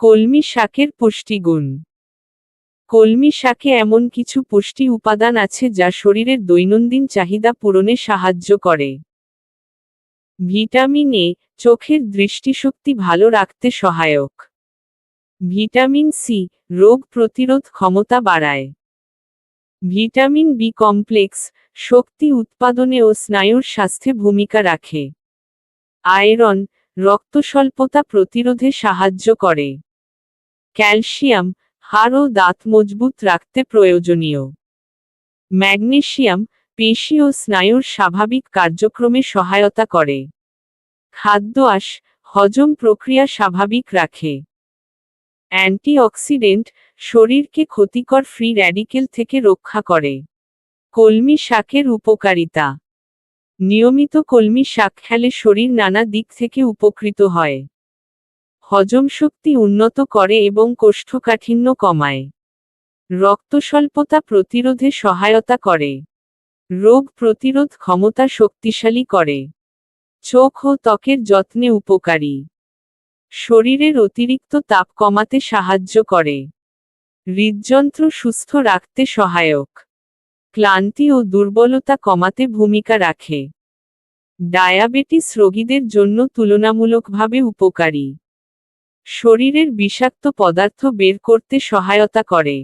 কলমি শাকের পুষ্টিগুণ কলমি শাকে এমন কিছু পুষ্টি উপাদান আছে যা শরীরের দৈনন্দিন চাহিদা পূরণে সাহায্য করে। ভিটামিন এ চোখের দৃষ্টিশক্তি ভালো রাখতে সহায়ক। ভিটামিন সি রোগ প্রতিরোধ ক্ষমতা বাড়ায়। ভিটামিন বি কমপ্লেক্স শক্তি উৎপাদনে ও স্নায়ুর স্বাস্থ্যে ভূমিকা রাখে। আয়রন রক্ত স্বল্পতা প্রতিরোধে সাহায্য করে। ক্যালসিয়াম হাড় ও দাঁত মজবুত রাখতে প্রয়োজনীয়। ম্যাগনেশিয়াম পেশি ও স্নায়ুর স্বাভাবিক কার্যক্রমে সহায়তা করে। খাদ্য আঁশ হজম প্রক্রিয়া স্বাভাবিক রাখে। অ্যান্টিঅক্সিডেন্ট শরীরকে ক্ষতিকর ফ্রি র্যাডিকেল থেকে রক্ষা করে। কলমি শাকের উপকারিতা। নিয়মিত কলমি শাক খেলে শরীর নানা দিক থেকে উপকৃত হয়। হজম শক্তি উন্নত করে এবং কোষ্ঠকাঠিন্য কমায়। রক্তস্বল্পতা প্রতিরোধে সহায়তা করে। রোগ প্রতিরোধ ক্ষমতা শক্তিশালী করে। চোখ ও ত্বকের যত্নে উপকারী। শরীরের অতিরিক্ত তাপ কমাতে সাহায্য করে। হৃদযন্ত্র সুস্থ রাখতে সহায়ক। ক্লান্তি ও দুর্বলতা কমাতে ভূমিকা রাখে। ডায়াবেটিস রোগীদের জন্য তুলনামূলকভাবে উপকারী। শরীরের বিষাক্ত পদার্থ বের করতে সহায়তা করে।